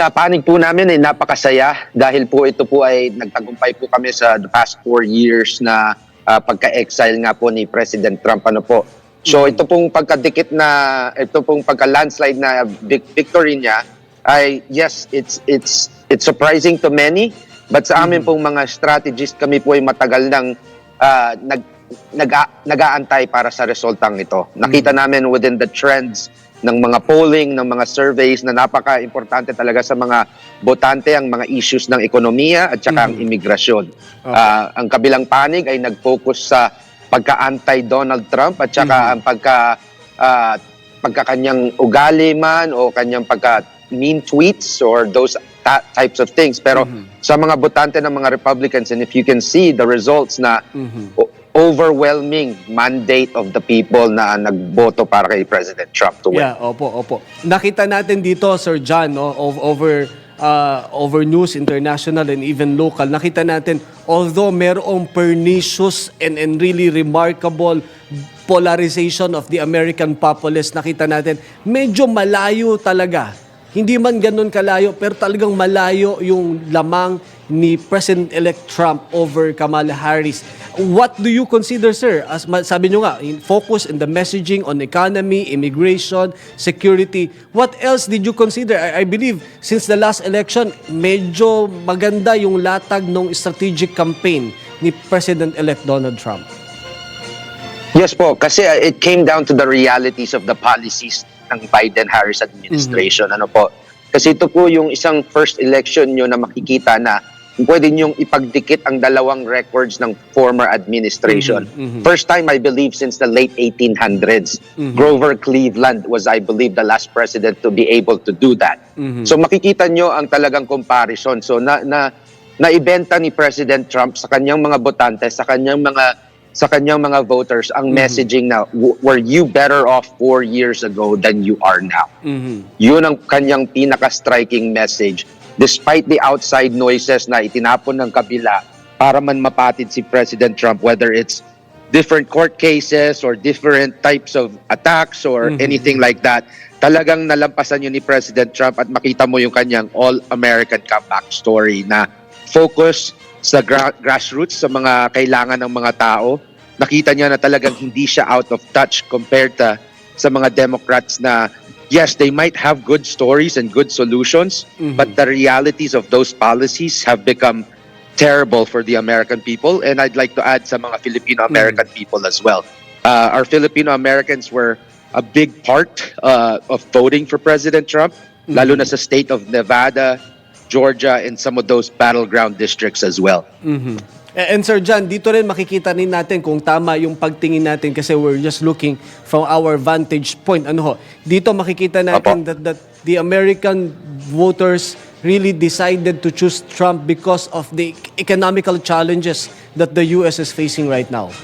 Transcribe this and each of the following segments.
sa panig po namin ay napakasaya dahil po ito po ay nagtagumpay po kami sa the past four years na ah, pagka-exile nga po ni President Trump. Ano po. So ito pong pagkadikit na, ito pong pagka-landslide na vic- victory niya ay yes, it's it's it's surprising to many but sa amin pong mga strategist kami po ay matagal nang ah, nag nag nag-aantay para sa resultang ito. Nakita namin within the trends ng mga polling, ng mga surveys na napaka-importante talaga sa mga botante ang mga issues ng ekonomiya at saka ang imigrasyon. Ah, ang kabilang panig ay nag-focus sa pagka-anti Donald Trump at saka ang pagka ah, pagkakanyang ugali man o kanyang pagka mean tweets or those types of things. Pero sa mga botante ng mga Republicans and if you can see the results na o- overwhelming mandate of the people na nagboto para kay President Trump to win. Yeah, opo, opo. Nakita natin dito, Sir John, no, over uh, over news, international and even local, nakita natin, although merong pernicious and, and really remarkable polarization of the American populace, nakita natin, medyo malayo talaga. Hindi man ganun kalayo, pero talagang malayo yung lamang ni President-elect Trump over Kamala Harris. What do you consider, sir? As sabi nyo nga, in focus in the messaging on economy, immigration, security. What else did you consider? I, I believe since the last election, medyo maganda yung latag ng strategic campaign ni President-elect Donald Trump. Yes po, kasi uh, it came down to the realities of the policies ng Biden-Harris administration. Ano po? Kasi ito po yung isang first election nyo na makikita na pwede nyong ipagdikit ang dalawang records ng former administration. First time, I believe, since the late 1800s. Grover Cleveland was, I believe, the last president to be able to do that. So makikita nyo ang talagang comparison. So na, na, naibenta ni President Trump sa kanyang mga botante, sa kanyang mga sa kanyang mga voters ang messaging na "W- were you better off four years ago than you are now. Yun ang kanyang pinaka-striking message. Despite the outside noises na itinapon ng kabila para man mapatid si President Trump, whether it's different court cases or different types of attacks or anything like that, talagang nalampasan yun ni President Trump at makita mo yung kanyang all-American comeback story na focus sa gra- grassroots, sa mga kailangan ng mga tao. Nakita niya na talagang hindi siya out of touch compared to sa mga Democrats na yes, they might have good stories and good solutions, but the realities of those policies have become terrible for the American people. And I'd like to add sa mga Filipino-American people as well. Uh, our Filipino-Americans were a big part uh, of voting for President Trump, lalo na sa state of Nevada, Georgia, and some of those battleground districts as well. And, and Sir John, dito rin makikita rin natin kung tama yung pagtingin natin kasi we're just looking from our vantage point. Ano ho? Dito makikita natin Apo. that, that the American voters really decided to choose Trump because of the economical challenges that the US is facing right now.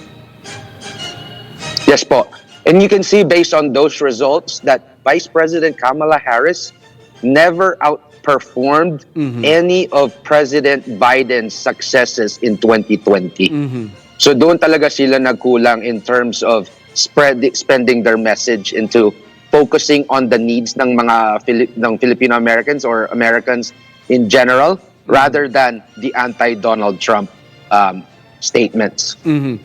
Yes po. And you can see based on those results that Vice President Kamala Harris never outperformed any of President Biden's successes in 2020. So doon talaga sila nagkulang in terms of spread spending their message into focusing on the needs ng mga Fili- ng Filipino Americans or Americans in general rather than the anti-Donald Trump um, statements. Mhm.